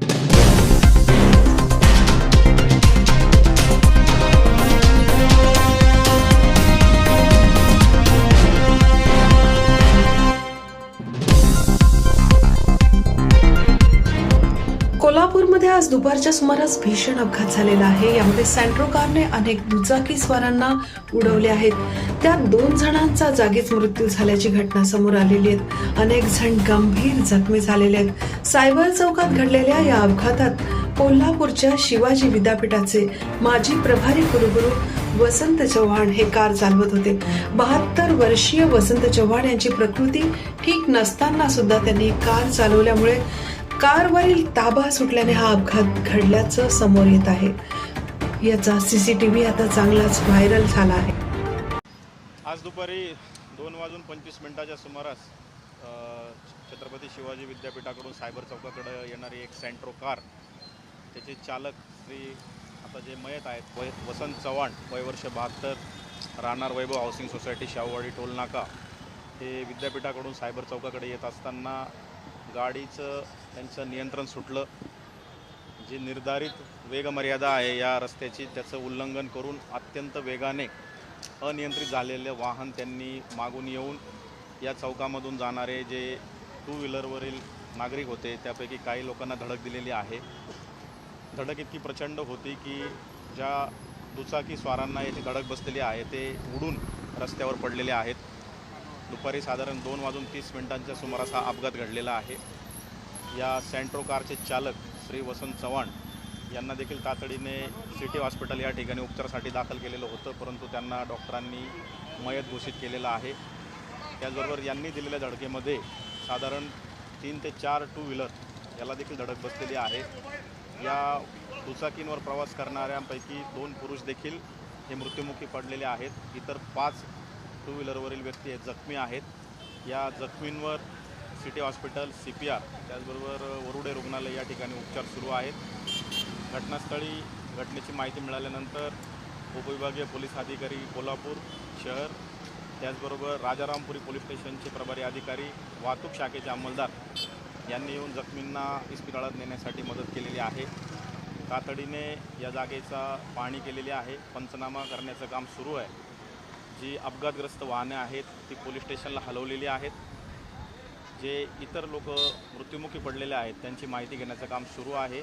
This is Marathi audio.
you कोल्हापूरमध्ये आज दुपारच्या सुमारास भीषण अपघात झालेला आहे. यामध्ये सँट्रो कारने अनेक दुचाकी स्वारांना उडवले आहेत. त्यात दोन जणांचा जागीच मृत्यू झाल्याची घटना समोर आलेली आहे. अनेक जण गंभीर जखमी झालेले आहेत. सायबर चौकात घडलेल्या या अपघातात कोल्हापूरच्या शिवाजी विद्यापीठाचे माजी प्रभारी कुलगुरू वसंत चव्हाण हे कार चालवत होते. बहात्तर वर्षीय वसंत चव्हाण यांची प्रकृती ठीक नसताना सुद्धा त्यांनी कार चालवल्यामुळे कारवरील ताबा सुटल्याने हा अपघात घडल्याचं समोर येत आहे. याचा सी सी टी व्ही आता चांगलाच व्हायरल झाला आहे. आज दुपारी दोन वाजून पंचवीस मिनिटाच्या सुमारास छत्रपती शिवाजी विद्यापीठाकडून सायबर चौकाकडे येणारी एक सँट्रो कार त्याचे चालक श्री आता जे मयत आहेत वय वसंत चव्हाण वयवर्ष बहात्तर राहणार वैभव हाऊसिंग सोसायटी शाहूवाडी टोलनाका हे विद्यापीठाकडून सायबर चौकाकडे येत असताना गाडीचं त्यांचं नियंत्रण सुटलं. जी निर्धारित वेगमर्यादा आहे या रस्त्याची त्याचं उल्लंघन करून अत्यंत वेगाने अनियंत्रित झालेले वाहन त्यांनी मागून येऊन या चौकामधून जाणारे जे टू व्हीलरवरील नागरिक होते त्यापैकी काही लोकांना धडक दिलेली आहे. धडक इतकी प्रचंड होती की ज्या दुचाकी स्वारांना याची धडक बसलेली आहे ते उडून रस्त्यावर पडलेले आहेत. दुपारी साधारण दोन वाजून तीस मिनिटांच्या सुमारास हा अपघात घडलेला आहे. या सँट्रो कारचे चालक श्री वसंत चव्हाण यांना देखील तातडीने सिटी हॉस्पिटल या ठिकाणी उपचारासाठी दाखल केलेलं होतं परंतु त्यांना डॉक्टरांनी मयत घोषित केलेलं आहे. त्याचबरोबर यांनी दिलेल्या धडकेमध्ये साधारण तीन ते चार टू व्हीलर याला देखील धडक बसलेली आहे. या दुचाकींवर प्रवास करणाऱ्यांपैकी दोन पुरुष देखील हे मृत्युमुखी पडलेले आहेत. इतर पाच टू व्हीलरवरील व्यक्ती जखमी आहेत. या जखमींवर City Hospital C P R त्याचबरोबर वरुडे रुग्णालय या ठिकाणी उपचार सुरू आहेत. घटनास्थळी घटनेची माहिती मिळाल्यानंतर उपविभागीय पोलीस अधिकारी कोल्हापूर शहर त्याचबरोबर राजारामपुरी पोलीस स्टेशनचे प्रभारी अधिकारी वाहतूक शाखेचे अंमलदार यांनी येऊन जखमींना इस्पितळात नेण्यासाठी मदत केलेली आहे. तातडीने या जागेचा पाहणी केलेली आहे. पंचनामा करण्याचं काम सुरू आहे. जी अपघातग्रस्त वाहने आहेत ती पोलीस स्टेशनला हलवलेली आहेत. जे इतर लोक मृत्युमुखी पडलेले आहेत त्यांची माहिती घेण्याचं काम सुरू आहे.